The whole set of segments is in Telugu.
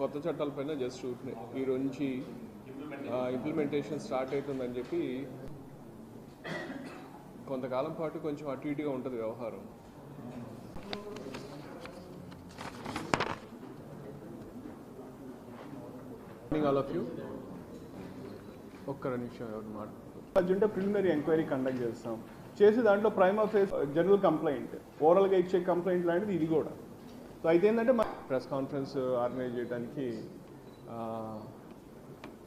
కొత్త చట్టాలపైన జస్ట్ చూపినాయి. ఈ రోజు నుంచి ఇంప్లిమెంటేషన్ స్టార్ట్ అవుతుందని చెప్పి కొంతకాలం పాటు కొంచెం అటు ఇటుగా ఉంటుంది వ్యవహారం. ఆల్ ఆఫ్ యూ ఒక్క నిమిషం ఎవరు మాట అది ఉంటే ప్రిలిమినరీ ఎంక్వైరీ కండక్ట్ చేస్తాం. చేసి దాంట్లో ప్రైమ్ ఆఫ్ జనరల్ కంప్లైంట్ ఓవరాల్గా ఇచ్చే కంప్లైంట్ లాంటిది ఇది కూడా. సో అయితే ఏంటంటే ప్రెస్ కాన్ఫరెన్స్ ఆర్గనైజ్ చేయడానికి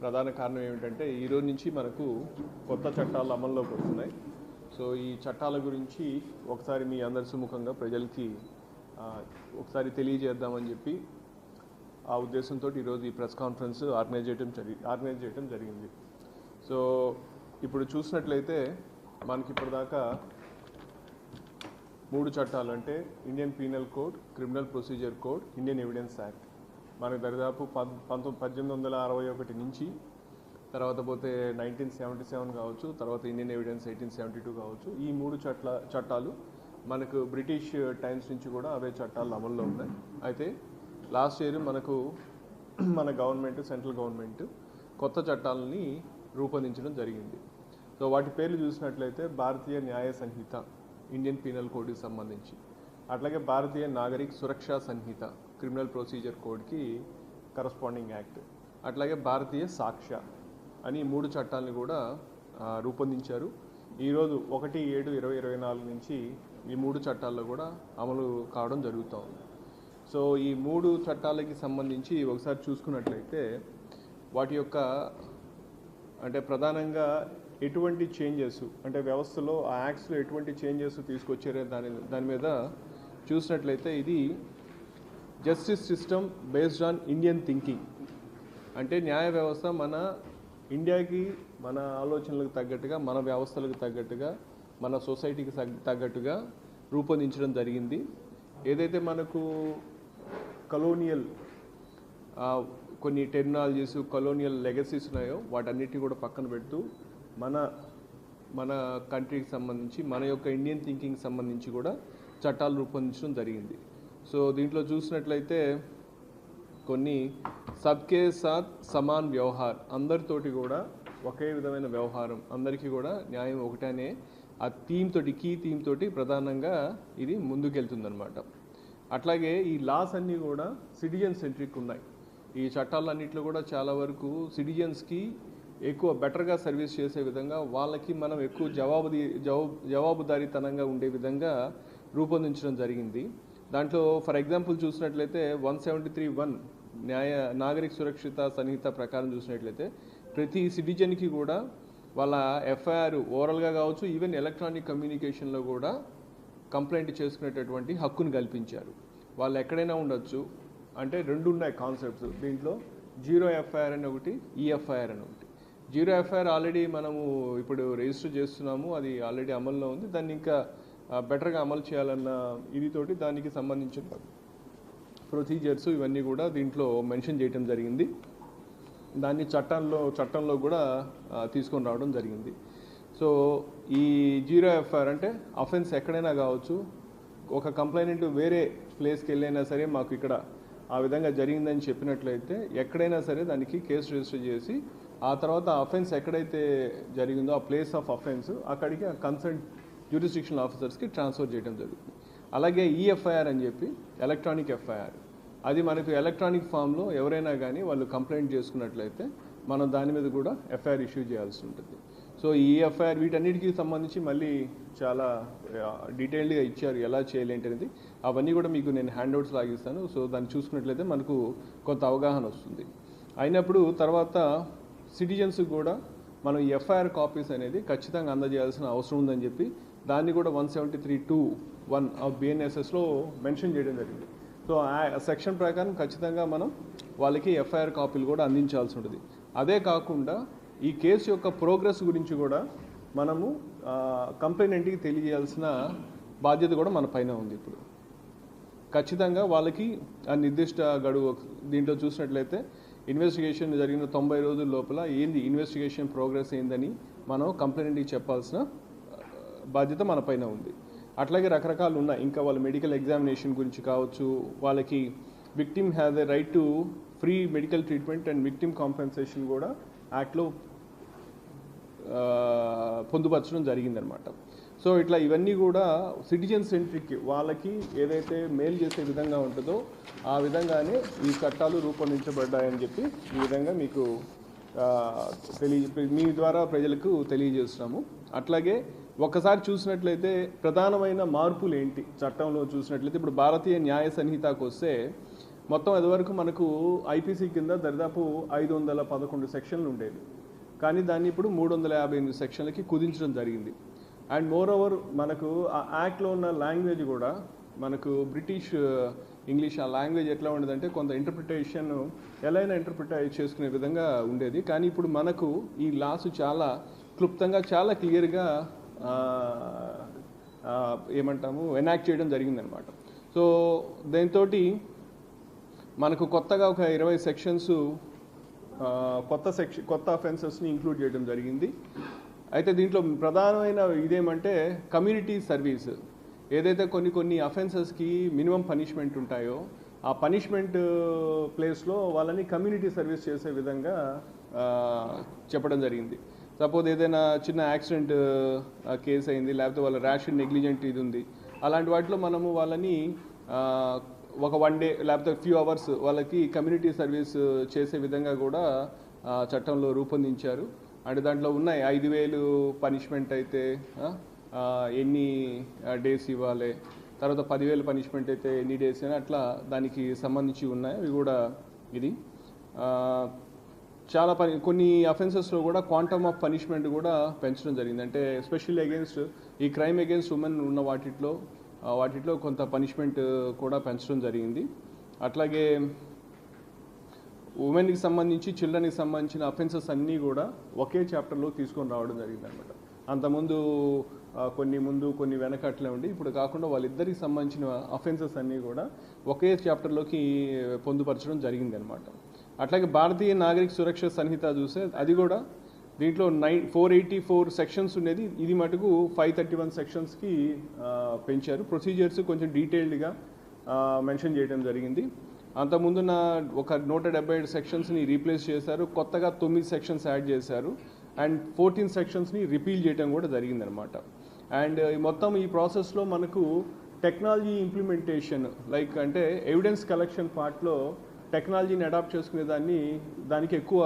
ప్రధాన కారణం ఏమిటంటే ఈరోజు నుంచి మనకు కొత్త చట్టాలు అమల్లోకి వస్తున్నాయి. సో ఈ చట్టాల గురించి ఒకసారి మీ అందరి సుముఖంగా ప్రజలకి ఒకసారి తెలియజేద్దామని చెప్పి ఆ ఉద్దేశంతో ఈరోజు ఈ ప్రెస్ కాన్ఫరెన్స్ ఆర్గనైజ్ చేయడం జరిగి ఆర్గనైజ్ చేయడం జరిగింది. సో ఇప్పుడు చూసినట్లయితే మనకి ఇప్పటిదాకా మూడు చట్టాలు అంటే Indian penal code criminal procedure code Indian evidence act. మనకు దరిదాపు పంతొమ్మిది పద్దెనిమిది వందల అరవై ఒకటి నుంచి తర్వాత పోతే నైన్టీన్ సెవెంటీ సెవెన్ కావచ్చు తర్వాత Indian evidence eighteen seventy two కావచ్చు. ఈ మూడు చట్ల చట్టాలు మనకు బ్రిటిష్ టైమ్స్ నుంచి కూడా అవే చట్టాలు అమల్లో ఉన్నాయి. అయితే లాస్ట్ ఇయర్ మనకు మన గవర్నమెంట్ సెంట్రల్ గవర్నమెంట్ కొత్త చట్టాలని రూపొందించడం జరిగింది. సో వాటి పేర్లు చూసినట్లయితే భారతీయ న్యాయ సంహిత. ఇండియన్ పీనల్ కోడ్కి సంబంధించి. అట్లాగే భారతీయ నాగరిక సురక్షా సంహిత క్రిమినల్ ప్రొసీజర్ కోడ్కి కరస్పాండింగ్ యాక్ట్ అట్లాగే భారతీయ సాక్ష్య అని మూడు చట్టాలను కూడా రూపొందించారు. ఈరోజు ఒకటి ఏడు ఇరవై ఇరవై నాలుగు నుంచి ఈ మూడు చట్టాల్లో కూడా అమలు కావడం జరుగుతూ ఉంది. సో ఈ మూడు చట్టాలకి సంబంధించి ఒకసారి చూసుకున్నట్లయితే వాటి యొక్క అంటే ప్రధానంగా ఎటువంటి చేంజెస్ అంటే వ్యవస్థలో ఆ యాక్ట్స్లో ఎటువంటి చేంజెస్ తీసుకొచ్చారో దాని దాని మీద చూసినట్లయితే ఇది justice system based on Indian thinking అంటే న్యాయ వ్యవస్థ మన ఇండియాకి మన ఆలోచనలకు తగ్గట్టుగా మన వ్యవస్థలకు తగ్గట్టుగా మన సొసైటీకి తగ్గట్టుగా రూపొందించడం జరిగింది. ఏదైతే మనకు కలోనియల్ కొన్ని టెక్నాలజీస్ కలోనియల్ లెగసీస్ ఉన్నాయో వాటన్నిటి కూడా పక్కన పెడుతూ మన మన కంట్రీకి సంబంధించి మన యొక్క ఇండియన్ థింకింగ్ సంబంధించి కూడా చట్టాలు రూపొందించడం జరిగింది. సో దీంట్లో చూసినట్లయితే కొన్ని సబ్కే సాత్ సమాన్ వ్యవహార్ అందరితోటి కూడా ఒకే విధమైన వ్యవహారం అందరికీ కూడా న్యాయం ఒకటనే ఆ థీమ్ తోటి కీ థీమ్ తోటి ప్రధానంగా ఇది ముందుకెళ్తుందనమాట అట్లాగే ఈ లాస్ అన్నీ కూడా సిటిజన్ సెంట్రిక్ ఉన్నాయి. ఈ చట్టాలన్నింటిలో కూడా చాలా వరకు సిటిజన్స్కి ఎక్కువ బెటర్గా సర్వీస్ చేసే విధంగా వాళ్ళకి మనం ఎక్కువ జవాబుది జవాబు జవాబుదారీతనంగా ఉండే విధంగా రూపొందించడం జరిగింది. దాంట్లో ఫర్ ఎగ్జాంపుల్ చూసినట్లయితే one seventy three one Nyaya Nagarik Surakshit సంహిత ప్రకారం చూసినట్లయితే ప్రతి సిటిజన్కి కూడా వాళ్ళ ఎఫ్ఐఆర్ ఓవరాల్గా కావచ్చు ఈవెన్ ఎలక్ట్రానిక్ కమ్యూనికేషన్లో కూడా కంప్లైంట్ చేసుకునేటటువంటి హక్కును కల్పించారు. వాళ్ళు ఎక్కడైనా ఉండొచ్చు. అంటే రెండు ఉన్నాయి కాన్సెప్ట్స్ దీంట్లో జీరో ఎఫ్ఐఆర్ అని ఒకటి ఈఎఫ్ఐఆర్ అని ఒకటి. జీరో ఎఫ్ఐఆర్ ఆల్రెడీ మనము ఇప్పుడు రిజిస్టర్ చేస్తున్నాము అది ఆల్రెడీ అమల్లో ఉంది. దాన్ని ఇంకా బెటర్గా అమలు చేయాలన్న ఇదితోటి దానికి సంబంధించిన ప్రొసీజర్స్ ఇవన్నీ కూడా దీంట్లో మెన్షన్ చేయటం జరిగింది. దాన్ని చట్టంలో చట్టంలో కూడా తీసుకొని రావడం జరిగింది. సో ఈ జీరో ఎఫ్ఐఆర్ అంటే అఫెన్స్ ఎక్కడైనా కావచ్చు ఒక కంప్లైనెంట్ వేరే ప్లేస్కి వెళ్ళైనా సరే మాకు ఇక్కడ ఆ విధంగా జరిగిందని చెప్పినట్లయితే ఎక్కడైనా సరే దానికి కేసు రిజిస్టర్ చేసి ఆ తర్వాత అఫెన్స్ ఎక్కడైతే జరిగిందో ఆ ప్లేస్ ఆఫ్ అఫెన్స్ అక్కడికి ఆ కన్సర్న్ జ్యూరిస్డిక్షన్ ఆఫీసర్స్కి ట్రాన్స్ఫర్ చేయడం జరుగుతుంది. అలాగే ఈఎఫ్ఐఆర్ అని చెప్పి ఎలక్ట్రానిక్ ఎఫ్ఐఆర్ అది మనకు ఎలక్ట్రానిక్ ఫామ్లో ఎవరైనా కానీ వాళ్ళు కంప్లైంట్ చేసుకున్నట్లయితే మనం దాని మీద కూడా ఎఫ్ఐఆర్ ఇష్యూ చేయాల్సి ఉంటుంది. సో ఈ ఎఫ్ఐఆర్ వీటన్నిటికీ సంబంధించి మళ్ళీ చాలా డీటెయిల్డ్గా ఇచ్చారు ఎలా చేయాలి అనేది అవన్నీ కూడా మీకు నేను హ్యాండ్ అవుట్స్ లాగిస్తాను. సో దాన్ని చూసుకున్నట్లయితే మనకు కొంత అవగాహన వస్తుంది. అయినప్పుడు తర్వాత సిటిజన్స్ కూడా మనం ఎఫ్ఐఆర్ కాపీస్ అనేది ఖచ్చితంగా అందజేయాల్సిన అవసరం ఉందని చెప్పి దాన్ని కూడా one seventy three two one of బిఎన్ఎస్ఎస్లో mention చేయడం జరిగింది. సో ఆ సెక్షన్ ప్రకారం ఖచ్చితంగా మనం వాళ్ళకి ఎఫ్ఐఆర్ కాపీలు కూడా అందించాల్సి ఉంటుంది. అదే కాకుండా ఈ కేసు యొక్క ప్రోగ్రెస్ గురించి కూడా మనము కంప్లైనెంట్కి తెలియజేయాల్సిన బాధ్యత కూడా మన పైన ఉంది ఇప్పుడు. ఖచ్చితంగా వాళ్ళకి ఆ నిర్దిష్ట గడువు దీంట్లో చూసినట్లయితే ఇన్వెస్టిగేషన్ జరిగిన తొంభై రోజుల లోపల ఏంది ఇన్వెస్టిగేషన్ ప్రోగ్రెస్ ఏందని మనం కంప్లైంట్కి చెప్పాల్సిన బాధ్యత మన పైన ఉంది. అట్లాగే రకరకాలు ఉన్నాయి. ఇంకా వాళ్ళ మెడికల్ ఎగ్జామినేషన్ గురించి కావచ్చు వాళ్ళకి victim has a right to free medical treatment and victim compensation కూడా యాక్ట్లో పొందుపరచడం జరిగిందనమాట. సో ఇట్లా ఇవన్నీ కూడా సిటిజన్ సెంట్రిక్ వాళ్ళకి ఏదైతే మేలు చేసే విధంగా ఉంటుందో ఆ విధంగానే ఈ చట్టాలు రూపొందించబడ్డాయని చెప్పి ఈ విధంగా మీకు తెలియ మీ ద్వారా ప్రజలకు తెలియజేస్తున్నాము. అట్లాగే ఒకసారి చూసినట్లయితే ప్రధానమైన మార్పులు ఏంటి చట్టంలో చూసినట్లయితే ఇప్పుడు భారతీయ న్యాయ సంహితకు వస్తే మొత్తం ఇదివరకు మనకు ఐపీసీ కింద దరిదాపు ఐదు వందల పదకొండు సెక్షన్లు ఉండేవి. కానీ దాన్ని ఇప్పుడు మూడు వందల యాభై ఎనిమిది సెక్షన్లకి కుదించడం జరిగింది. అండ్ మోర్ ఓవర్ మనకు ఆ యాక్ట్లో ఉన్న లాంగ్వేజ్ కూడా మనకు బ్రిటిష్ ఇంగ్లీష్ uh, ఆ లాంగ్వేజ్ ఎట్లా ఉండేదంటే కొంత ఇంటర్ప్రిటేషన్ ఎలా అయినా ఇంటర్ప్రిట్ చేసుకునే విధంగా ఉండేది. కానీ ఇప్పుడు మనకు ఈ లాస్ చాలా క్లుప్తంగా చాలా క్లియర్గా ఏమంటాము ఎనాక్ట్ చేయడం జరిగిందనమాట సో దీంతో మనకు కొత్తగా ఒక ఇరవై సెక్షన్స్ కొత్త సెక్షన్ కొత్త అఫెన్సెస్ని ఇంక్లూడ్ చేయడం జరిగింది. అయితే దీంట్లో ప్రధానమైన ఇదేమంటే కమ్యూనిటీ సర్వీస్ ఏదైతే కొన్ని కొన్ని అఫెన్సెస్కి మినిమం పనిష్మెంట్ ఉంటాయో ఆ పనిష్మెంట్ ప్లేస్లో uh, వాళ్ళని కమ్యూనిటీ సర్వీస్ చేసే విధంగా uh, చెప్పడం జరిగింది. సపోజ్ ఏదైనా చిన్న యాక్సిడెంట్ కేసు uh, అయింది లేకపోతే వాళ్ళ ర్యాషన్ నెగ్లిజెంట్ ఇది ఉంది. అలాంటి వాటిలో మనము వాళ్ళని ఒక వన్ డే లేకపోతే ఫ్యూ అవర్స్ వాళ్ళకి కమ్యూనిటీ సర్వీస్ చేసే విధంగా కూడా చట్టంలో రూపొందించారు. అండ్ దాంట్లో ఉన్నాయి. ఐదు వేలు పనిష్మెంట్ అయితే ఎన్ని డేస్ ఇవ్వాలి. తర్వాత పదివేలు పనిష్మెంట్ అయితే ఎన్ని డేస్ అని అట్లా దానికి సంబంధించి ఉన్నాయి. అవి కూడా ఇది. చాలా పని కొన్ని అఫెన్సెస్లో కూడా క్వాంటమ్ ఆఫ్ పనిష్మెంట్ కూడా పెంచడం జరిగింది. అంటే ఎస్పెషల్లీ అగేన్స్ట్ ఈ క్రైమ్ అగేన్స్ట్ ఉమెన్ ఉన్న వాటిట్లో వాటిలో వాటిట్లో కొంత పనిష్మెంట్ కూడా పెంచడం జరిగింది. అట్లాగే ఉమెన్కి సంబంధించి చిల్డ్రన్కి సంబంధించిన అఫెన్సెస్ అన్నీ కూడా ఒకే చాప్టర్లో తీసుకొని రావడం జరిగింది అనమాట అంతకుముందు కొన్ని ముందు కొన్ని వెనక అట్లా ఉండి ఇప్పుడు కాకుండా వాళ్ళిద్దరికి సంబంధించిన అఫెన్సెస్ అన్నీ కూడా ఒకే చాప్టర్లోకి పొందుపరచడం జరిగింది అనమాట అట్లాగే భారతీయ నాగరిక సురక్ష సంహిత చూస్తే అది కూడా దీంట్లో nine four eighty four sections ఉండేది. ఇది మటుకు ఫైవ్ థర్టీ వన్ సెక్షన్స్కి పెంచారు. ప్రొసీజర్స్ కొంచెం డీటెయిల్డ్గా మెన్షన్ చేయడం జరిగింది. అంతకుముందున్న ఒక నూట డెబ్బై ఏడు సెక్షన్స్ని రీప్లేస్ చేశారు కొత్తగా తొమ్మిది సెక్షన్స్ యాడ్ చేశారు అండ్ ఫోర్టీన్ సెక్షన్స్ని రిపీల్ చేయడం కూడా జరిగిందనమాట అండ్ మొత్తం ఈ ప్రాసెస్లో మనకు టెక్నాలజీ ఇంప్లిమెంటేషన్ లైక్ అంటే ఎవిడెన్స్ కలెక్షన్ పార్ట్లో టెక్నాలజీని అడాప్ట్ చేసుకునే దాన్ని దానికి ఎక్కువ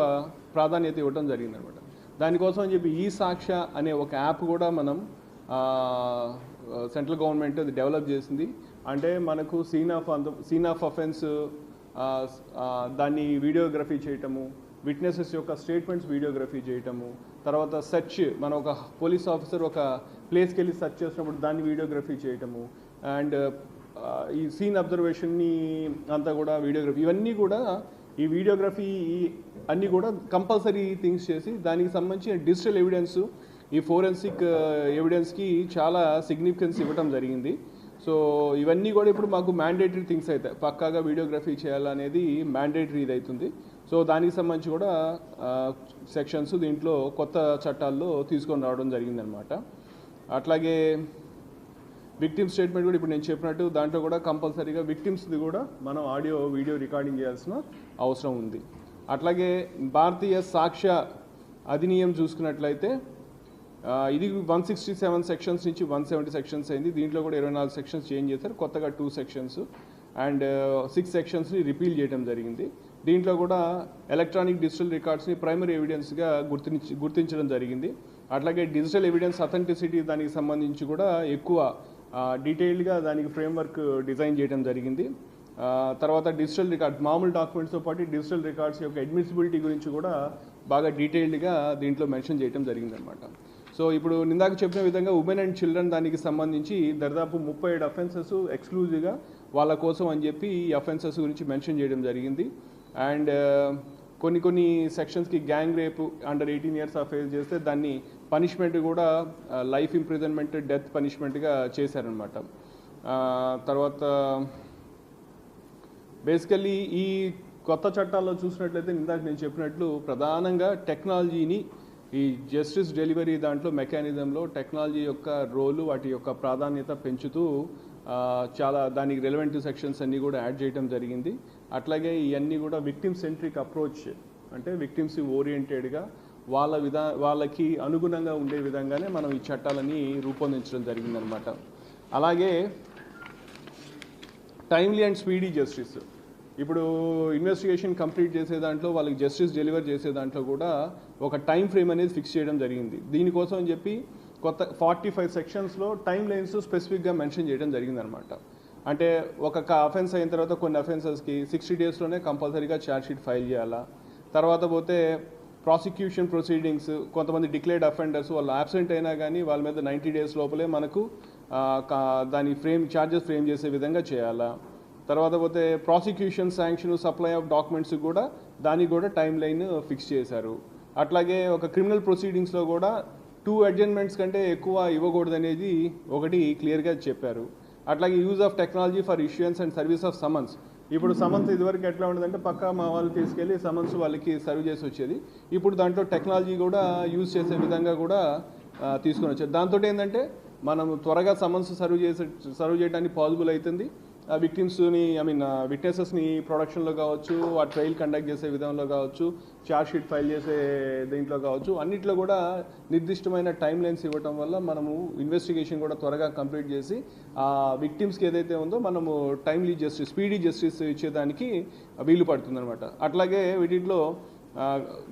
ప్రాధాన్యత ఇవ్వడం జరిగిందనమాట దానికోసం అని చెప్పి ఈ సాక్ష అనే ఒక యాప్ కూడా మనం సెంట్రల్ గవర్నమెంట్ అది డెవలప్ చేసింది. అంటే మనకు సీన్ ఆఫ్ అంత సీన్ ఆఫ్ అఫెన్స్ దాన్ని వీడియోగ్రఫీ చేయటము విట్నెసెస్ యొక్క స్టేట్మెంట్స్ వీడియోగ్రఫీ చేయటము తర్వాత సెర్చ్ మన ఒక పోలీస్ ఆఫీసర్ ఒక ప్లేస్కి వెళ్ళి సెర్చ్ చేసినప్పుడు దాన్ని వీడియోగ్రఫీ చేయటము అండ్ ఈ సీన్ అబ్జర్వేషన్ని అంతా కూడా వీడియోగ్రఫీ ఇవన్నీ కూడా ఈ వీడియోగ్రఫీ అన్నీ కూడా కంపల్సరీ థింగ్స్ చేసి దానికి సంబంధించిన డిజిటల్ ఎవిడెన్స్ ఈ ఫోరెన్సిక్ ఎవిడెన్స్కి చాలా సిగ్నిఫికెన్స్ ఇవ్వడం జరిగింది. సో ఇవన్నీ కూడా ఇప్పుడు మాకు మ్యాండేటరీ థింగ్స్ అవుతాయి. పక్కాగా వీడియోగ్రఫీ చేయాలనేది మ్యాండేటరీ ఇది అవుతుంది. సో దానికి సంబంధించి కూడా సెక్షన్స్ దీంట్లో కొత్త చట్టాల్లో తీసుకొని రావడం జరిగిందనమాట అట్లాగే విక్టిమ్ స్టేట్మెంట్ కూడా ఇప్పుడు నేను చెప్పినట్టు దాంట్లో కూడా కంపల్సరీగా విక్టిమ్స్ది కూడా మనం ఆడియో వీడియో రికార్డింగ్ చేయాల్సిన అవసరం ఉంది. అట్లాగే భారతీయ సాక్ష్య అధినియం చూసుకున్నట్లయితే ఇది వన్ సిక్స్టీ సెవెన్ సెక్షన్స్ నుంచి వన్ సెవెంటీ సెక్షన్స్ అయింది. దీంట్లో కూడా ఇరవై నాలుగు సెక్షన్స్ చేంజ్ చేశారు. కొత్తగా టూ సెక్షన్స్ అండ్ సిక్స్ సెక్షన్స్ని రిపీల్ చేయడం జరిగింది. దీంట్లో కూడా ఎలక్ట్రానిక్ డిజిటల్ రికార్డ్స్ని ప్రైమరీ ఎవిడెన్స్గా గుర్తించి గుర్తించడం జరిగింది. అట్లాగే డిజిటల్ ఎవిడెన్స్ అథెంటిసిటీ దానికి సంబంధించి కూడా ఎక్కువ డీటెయిల్డ్గా దానికి ఫ్రేమ్వర్క్ డిజైన్ చేయడం జరిగింది. తర్వాత డిజిటల్ రికార్డ్ మామూలు డాక్యుమెంట్స్తో పాటు డిజిటల్ రికార్డ్స్ యొక్క అడ్మిసిబిలిటీ గురించి కూడా బాగా డీటెయిల్డ్గా దీంట్లో మెన్షన్ చేయడం జరిగిందనమాట సో ఇప్పుడు నిందాక చెప్పిన విధంగా ఉమెన్ అండ్ చిల్డ్రన్ దానికి సంబంధించి దాదాపు ముప్పై ఏడు అఫెన్సెస్ ఎక్స్క్లూజివ్గా వాళ్ళ కోసం అని చెప్పి ఈ అఫెన్సెస్ గురించి మెన్షన్ చేయడం జరిగింది. అండ్ కొన్ని కొన్ని సెక్షన్స్కి gang rape under eighteen years face చేస్తే దాన్ని పనిష్మెంట్ కూడా లైఫ్ ఇంప్రిజన్మెంట్ డెత్ పనిష్మెంట్గా చేశారనమాట తర్వాత బేసికల్లీ ఈ కొత్త చట్టాల్లో చూసినట్లయితే ఇందాక నేను చెప్పినట్లు ప్రధానంగా టెక్నాలజీని ఈ జస్టిస్ డెలివరీ దాంట్లో మెకానిజంలో టెక్నాలజీ యొక్క రోలు వాటి యొక్క ప్రాధాన్యత పెంచుతూ చాలా దానికి రెలవెంట్ సెక్షన్స్ అన్నీ కూడా యాడ్ చేయడం జరిగింది. అట్లాగే ఇవన్నీ కూడా విక్టిమ్ సెంట్రిక్ అప్రోచ్ అంటే విక్టిమ్స్ ఓరియంటెడ్గా వాళ్ళ విధా వాళ్ళకి అనుగుణంగా ఉండే విధంగానే మనం ఈ చట్టాలని రూపొందించడం జరిగిందనమాట అలాగే టైమ్లీ అండ్ స్పీడీ జస్టిస్ ఇప్పుడు ఇన్వెస్టిగేషన్ కంప్లీట్ చేసే దాంట్లో వాళ్ళకి జస్టిస్ డెలివర్ చేసే దాంట్లో కూడా ఒక టైం ఫ్రేమ్ అనేది ఫిక్స్ చేయడం జరిగింది. దీనికోసం అని చెప్పి కొత్త ఫార్టీ ఫైవ్ సెక్షన్స్లో టైం లైన్స్ స్పెసిఫిక్గా మెన్షన్ చేయడం జరిగిందనమాట అంటే ఒక అఫెన్స్ అయిన తర్వాత కొన్ని అఫెన్సెస్కి సిక్స్టీ డేస్లోనే కంపల్సరీగా ఛార్జ్షీట్ ఫైల్ చేయాలా? తర్వాత పోతే ప్రాసిక్యూషన్ ప్రొసీడింగ్స్ కొంతమంది డిక్లేర్డ్ అఫెండర్స్ వాళ్ళు ఆబ్సెంట్ అయినా కానీ వాళ్ళ మీద నైంటీ డేస్ లోపలే మనకు కా- దాని ఫ్రేమ్ ఛార్జెస్ ఫ్రేమ్ చేసే విధంగా చేయాలా? తర్వాత పోతే prosecution sanction supply of documents కూడా దానికి కూడా టైం లైన్ ఫిక్స్ చేశారు. అట్లాగే ఒక క్రిమినల్ ప్రొసీడింగ్స్లో కూడా టూ అడ్జన్మెంట్స్ కంటే ఎక్కువ ఇవ్వకూడదు అనేది ఒకటి క్లియర్గా చెప్పారు. అట్లాగే use of technology for issuance and service of summons. ఇప్పుడు సమన్స్ ఇదివరకు ఎట్లా ఉండదంటే పక్కా మా వాళ్ళు తీసుకెళ్ళి సమన్స్ వాళ్ళకి సర్వ్ చేసి వచ్చేది. ఇప్పుడు దాంట్లో టెక్నాలజీ కూడా యూజ్ చేసే విధంగా కూడా తీసుకొని వచ్చారు. దాంతో ఏంటంటే మనం త్వరగా సమన్స్ సర్వ్ చేసే సర్వ్ చేయడానికి పాసిబుల్ అవుతుంది. విక్టిమ్స్ని ఐ మీన్ విట్నెసెస్ని ప్రొడక్షన్లో కావచ్చు ఆ ట్రయల్ కండక్ట్ చేసే విధంలో కావచ్చు ఛార్జ్ షీట్ ఫైల్ చేసే దీంట్లో కావచ్చు అన్నిట్లో కూడా నిర్దిష్టమైన టైం లైన్స్ ఇవ్వటం వల్ల మనము ఇన్వెస్టిగేషన్ కూడా త్వరగా కంప్లీట్ చేసి ఆ విక్టిమ్స్కి ఏదైతే ఉందో మనము టైమ్లీ జస్టిస్ స్పీడీ జస్టిస్ ఇచ్చేదానికి వీలు పడుతుందనమాట అట్లాగే వీటిలో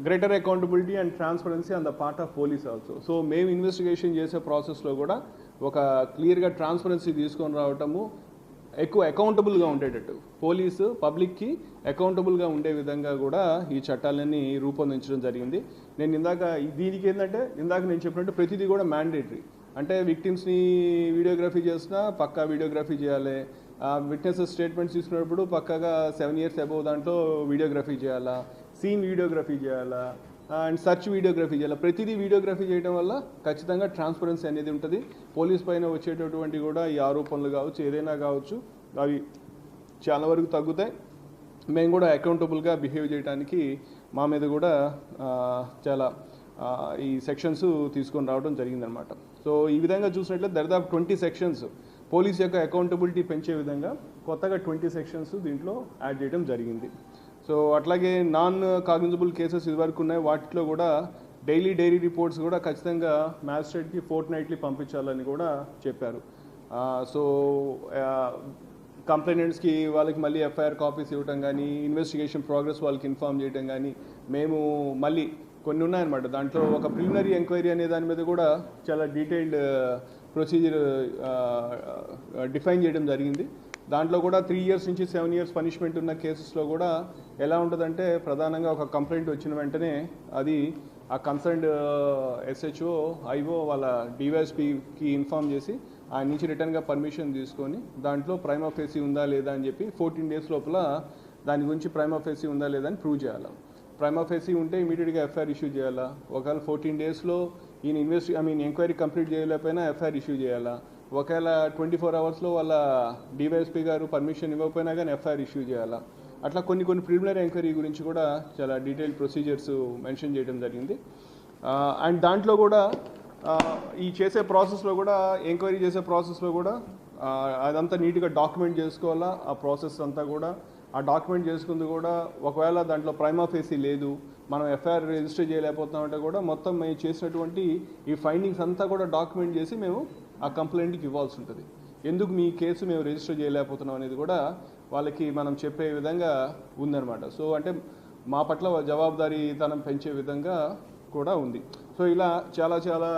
greater accountability and transparency on the part of police also. So మేము ఇన్వెస్టిగేషన్ చేసే ప్రాసెస్లో కూడా ఒక క్లియర్గా ట్రాన్స్పరెన్సీ తీసుకొని రావటము ఎక్కువ అకౌంటబుల్గా ఉండేటట్టు. పోలీసు పబ్లిక్కి అకౌంటబుల్గా ఉండే విధంగా కూడా ఈ చట్టాలన్నీ రూపొందించడం జరిగింది. నేను ఇందాక దీనికి ఏంటంటే ఇందాక నేను చెప్పినట్టు ప్రతిదీ కూడా మ్యాండేటరీ అంటే విక్టిమ్స్ని వీడియోగ్రఫీ చేసినా పక్కా వీడియోగ్రఫీ చేయాలి. విట్నెసెస్ స్టేట్మెంట్స్ తీసుకున్నప్పుడు పక్కాగా సెవెన్ ఇయర్స్ అబౌవ్ దాంట్లో వీడియోగ్రఫీ చేయాలా? సీన్ వీడియోగ్రఫీ చేయాలా? అండ్ సర్చ్ వీడియోగ్రఫీ చేయాలి. ప్రతిదీ వీడియోగ్రఫీ చేయడం వల్ల ఖచ్చితంగా ట్రాన్స్పరెన్సీ అనేది ఉంటుంది. పోలీస్ పైన వచ్చేటటువంటి కూడా ఈ ఆరోపణలు కావచ్చు ఏదైనా కావచ్చు అవి చాలా వరకు తగ్గుతాయి. మేము కూడా అకౌంటబుల్గా బిహేవ్ చేయడానికి మా మీద కూడా చాలా ఈ సెక్షన్స్ తీసుకొని రావడం జరిగిందనమాట సో ఈ విధంగా చూసినట్లయితే దరిదాపు ట్వంటీ సెక్షన్స్ పోలీస్ యొక్క అకౌంటబిలిటీ పెంచే విధంగా కొత్తగా ట్వంటీ సెక్షన్స్ దీంట్లో యాడ్ చేయడం జరిగింది. సో అట్లాగే నాన్ కాగ్నిజబుల్ కేసెస్ ఇదివరకు ఉన్నాయి. వాటిలో కూడా డైలీ డైరీ రిపోర్ట్స్ కూడా ఖచ్చితంగా మ్యాజిస్ట్రేట్కి ఫోర్ట్ నైట్లీ పంపించాలని కూడా చెప్పారు. సో ఆ, కంప్లైనెంట్స్కి వాళ్ళకి మళ్ళీ ఎఫ్ఐఆర్ కాపీస్ ఇవ్వటం కానీ ఇన్వెస్టిగేషన్ ప్రోగ్రెస్ వాళ్ళకి ఇన్ఫామ్ చేయటం కానీ మేము మళ్ళీ కొన్ని ఉన్నాయన్నమాట. దాంట్లో ఒక ప్రిలిమినరీ ఎంక్వైరీ అనే దాని మీద కూడా చాలా డీటెయిల్డ్ ప్రొసీజర్ డిఫైన్ చేయడం జరిగింది. దాంట్లో కూడా త్రీ ఇయర్స్ నుంచి సెవెన్ ఇయర్స్ పనిష్మెంట్ ఉన్న కేసెస్లో కూడా ఎలా ఉంటుందంటే ప్రధానంగా ఒక కంప్లైంట్ వచ్చిన వెంటనే అది ఆ కన్సర్న్డ్ ఎస్హెచ్ఓ ఐఓ వాళ్ళ డివైఎస్పీకి ఇన్ఫామ్ చేసి ఆయన నుంచి రిటర్న్గా పర్మిషన్ తీసుకొని దాంట్లో ప్రైమ్ ఆఫ్ ఉందా లేదా అని చెప్పి ఫోర్టీన్ డేస్ లోపల దాని గురించి ప్రైమ్ ఆఫ్ ఉందా లేదా అని ప్రూవ్ చేయాలి. ప్రైమ్ ఆఫ్ ఉంటే ఇమీడియట్గా ఎఫ్ఐఆర్ ఇష్యూ చేయాలా. ఒకవేళ ఫోర్టీన్ డేస్లో ఈయన invest I mean enquiry complete చేయలేకపోయినా ఎఫ్ఐఆర్ ఇష్యూ చేయాలా. ఒకవేళ ట్వంటీ ఫోర్ అవర్స్లో వాళ్ళ డివైఎస్పీ గారు పర్మిషన్ ఇవ్వకపోయినా కానీ ఎఫ్ఐఆర్ ఇష్యూ చేయాలా? అట్లా కొన్ని కొన్ని ప్రిలిమినరీ ఎంక్వైరీ గురించి కూడా చాలా డీటెయిల్ ప్రొసీజర్స్ మెన్షన్ చేయడం జరిగింది. అండ్ దాంట్లో కూడా ఈ చేసే ప్రాసెస్లో కూడా ఎంక్వైరీ చేసే ప్రాసెస్లో కూడా అదంతా నీట్గా డాక్యుమెంట్ చేసుకోవాలా? ఆ ప్రాసెస్ అంతా కూడా ఆ డాక్యుమెంట్ చేసుకుంది కూడా ఒకవేళ దాంట్లో ప్రైమ్ ఫేసీ లేదు మనం ఎఫ్ఐఆర్ రిజిస్టర్ చేయలేకపోతున్నామంటే కూడా మొత్తం మేము చేసినటువంటి ఈ ఫైండింగ్స్ అంతా కూడా డాక్యుమెంట్ చేసి మేము ఆ కంప్లైంట్కి ఇవ్వాల్సి ఉంటుంది. ఎందుకు మీ కేసు మేము రిజిస్టర్ చేయలేకపోతున్నాం అనేది కూడా వాళ్ళకి మనం చెప్పే విధంగా ఉందన్నమాట. సో అంటే మా పట్ల జవాబుదారీతనం పెంచే విధంగా కూడా ఉంది. సో ఇలా చాలా చాలా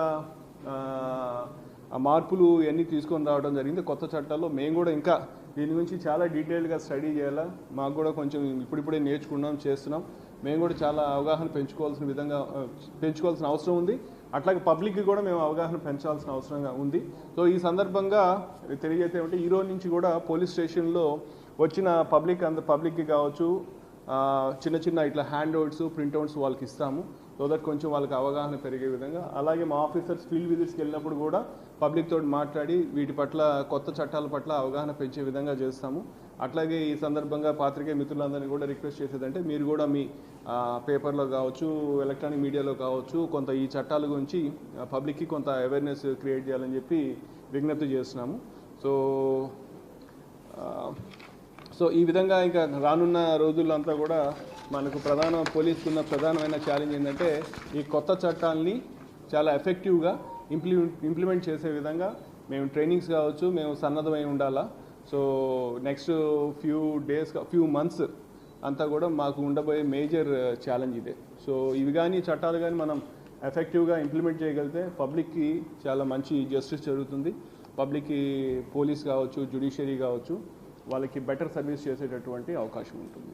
మార్పులు ఇవన్నీ తీసుకొని రావడం జరిగింది. కొత్త చట్టాల్లో మేము కూడా ఇంకా దీని గురించి చాలా డీటెయిల్గా స్టడీ చేయాలా? మాకు కూడా కొంచెం ఇప్పుడిప్పుడే నేర్చుకున్నాం చేస్తున్నాం. మేము కూడా చాలా అవగాహన పెంచుకోవాల్సిన విధంగా పెంచుకోవాల్సిన అవసరం ఉంది. అట్లాగే పబ్లిక్కి కూడా మేము అవగాహన పెంచాల్సిన అవసరంగా ఉంది. సో ఈ సందర్భంగా తెలియజేస్తే ఏమంటే ఈరోజు నుంచి కూడా పోలీస్ స్టేషన్లో వచ్చిన పబ్లిక్ అంద పబ్లిక్కి కావచ్చు చిన్న చిన్న ఇట్లా హ్యాండ్ అవుట్స్ ప్రింట్అవుట్స్ వాళ్ళకి ఇస్తాము. సో దట్ కొంచెం వాళ్ళకి అవగాహన పెరిగే విధంగా. అలాగే మా ఆఫీసర్స్ ఫీల్డ్ విజిట్స్కి వెళ్ళినప్పుడు కూడా పబ్లిక్ తోటి మాట్లాడి వీటి పట్ల కొత్త చట్టాల పట్ల అవగాహన పెంచే విధంగా చేస్తాము. అట్లాగే ఈ సందర్భంగా పాత్రికే మిత్రులందరినీ కూడా రిక్వెస్ట్ చేసేదంటే మీరు కూడా మీ పేపర్లో కావచ్చు ఎలక్ట్రానిక్ మీడియాలో కావచ్చు కొంత ఈ చట్టాల గురించి పబ్లిక్కి కొంత అవేర్నెస్ క్రియేట్ చేయాలని చెప్పి విజ్ఞప్తి చేస్తున్నాము. సో సో ఈ విధంగా ఇంకా రానున్న రోజుల్లో అంతా కూడా మనకు ప్రధాన పోలీసుకున్న ప్రధానమైన ఛాలెంజ్ ఏంటంటే ఈ కొత్త చట్టాలని చాలా ఎఫెక్టివ్గా ఇంప్లిమెంట్ ఇంప్లిమెంట్ చేసే విధంగా మేము ట్రైనింగ్స్ కావచ్చు మేము సన్నద్ధమై ఉండాలా. So next few days few months అంతా కూడా మాకు ఉండబోయే మేజర్ ఛాలెంజ్ ఇదే. సో ఇవి కానీ చట్టాలు కానీ మనం ఎఫెక్టివ్గా ఇంప్లిమెంట్ చేయగలిగితే పబ్లిక్కి చాలా మంచి జస్టిస్ జరుగుతుంది. పబ్లిక్కి పోలీస్ కావచ్చు జ్యుడిషియరీ కావచ్చు. వాళ్ళకి బెటర్ సర్వీస్ చేసేటటువంటి అవకాశం ఉంటుంది.